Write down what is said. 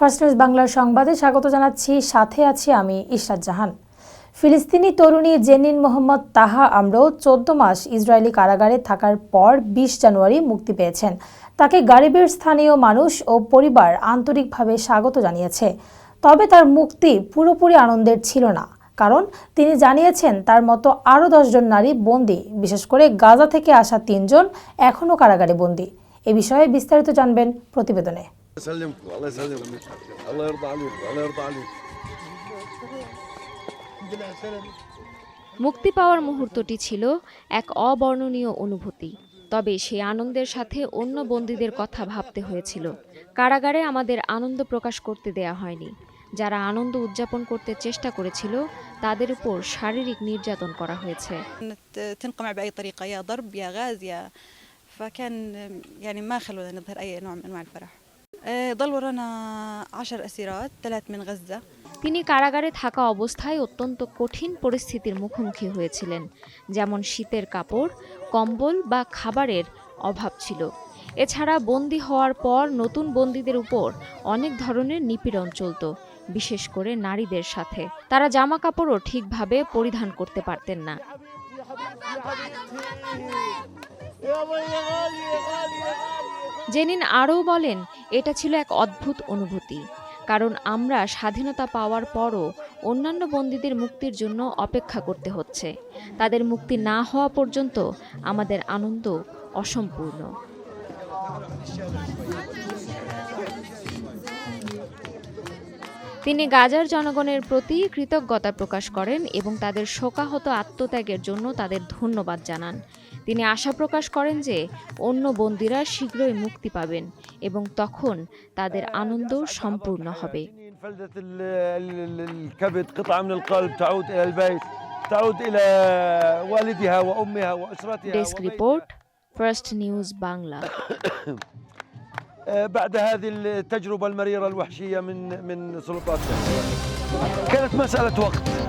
First news বাংলার সংবাদে স্বাগত জানাচ্ছি। সাথে আছি আমি ইশরাত জাহান। ফিলিস্তিনি তরুণী জেনিন মোহাম্মদ তাহা আমরো চোদ্দ মাস ইসরায়েলি কারাগারে থাকার পর বিশ জানুয়ারি মুক্তি পেয়েছেন। তাকে গারিবের স্থানীয় মানুষ ও পরিবার আন্তরিকভাবে স্বাগত জানিয়েছে। তবে তার মুক্তি পুরোপুরি আনন্দের ছিল না। কারণ তিনি জানিয়েছেন, তার মতো আরও দশজন নারী বন্দী, বিশেষ করে গাজা থেকে আসা তিনজন এখনও কারাগারে বন্দী। এ বিষয়ে বিস্তারিত জানবেন প্রতিবেদনে। الله يسلمكم الله يسلمكم الله يرضى عليكم الله يرضى عليكم মুক্তি পাওয়ার মুহূর্তটি ছিল এক অবর্ণনীয় অনুভূতি তবে সেই আনন্দের সাথে অন্য বন্দীদের কথা ভাবতে হয়েছিল কারাগারে আমাদের আনন্দ প্রকাশ করতে দেয়া হয়নি যারা আনন্দ উদযাপন করতে চেষ্টা করেছিল তাদের উপর শারীরিক নির্যাতন করা হয়েছে كانت تنقمع بأي طريقة يا ضرب يا غاز يا فكان يعني ما خلونا نظهر أي نوع من أنواع الفرح آه، ضل ورانا عشر أسيرات ثلاث من غزة তিনি কারাগারে থাকা অবস্থায় অত্যন্ত কঠিন পরিস্থিতির মুখোমুখি হয়েছিলেন যেমন শীতের কাপড় কম্বল বা খাবারের অভাব ছিল এছাড়া বন্দি হওয়ার পর নতুন বন্দীদের উপর অনেক ধরনের নিপীড়ন চলত বিশেষ করে নারীদের সাথে তারা জামা কাপড়ও ঠিকভাবে পরিধান করতে পারতেন না জেনিন আরও বলেন, এটা ছিল এক অদ্ভুত অনুভূতি। কারণ আমরা স্বাধীনতা পাওয়ার পরও অন্যান্য বন্দীদের মুক্তির জন্য অপেক্ষা করতে হচ্ছে। তাদের মুক্তি না হওয়া পর্যন্ত আমাদের আনন্দ অসম্পূর্ণ। তিনি গাজার জনগণের প্রতি কৃতজ্ঞতা প্রকাশ করেন এবং তাদের শোকাহত আত্মত্যাগের জন্য তাদের ধন্যবাদ জানান। তিনি আশা প্রকাশ করেন যে অন্য বন্দীরা শীঘ্রই মুক্তি পাবেন এবং তখন তাদের আনন্দ সম্পূর্ণ হবে। Desk report first news Bangla. بعد هذه التجربة المريرة الوحشية من من سلطات. كانت مسألة وقت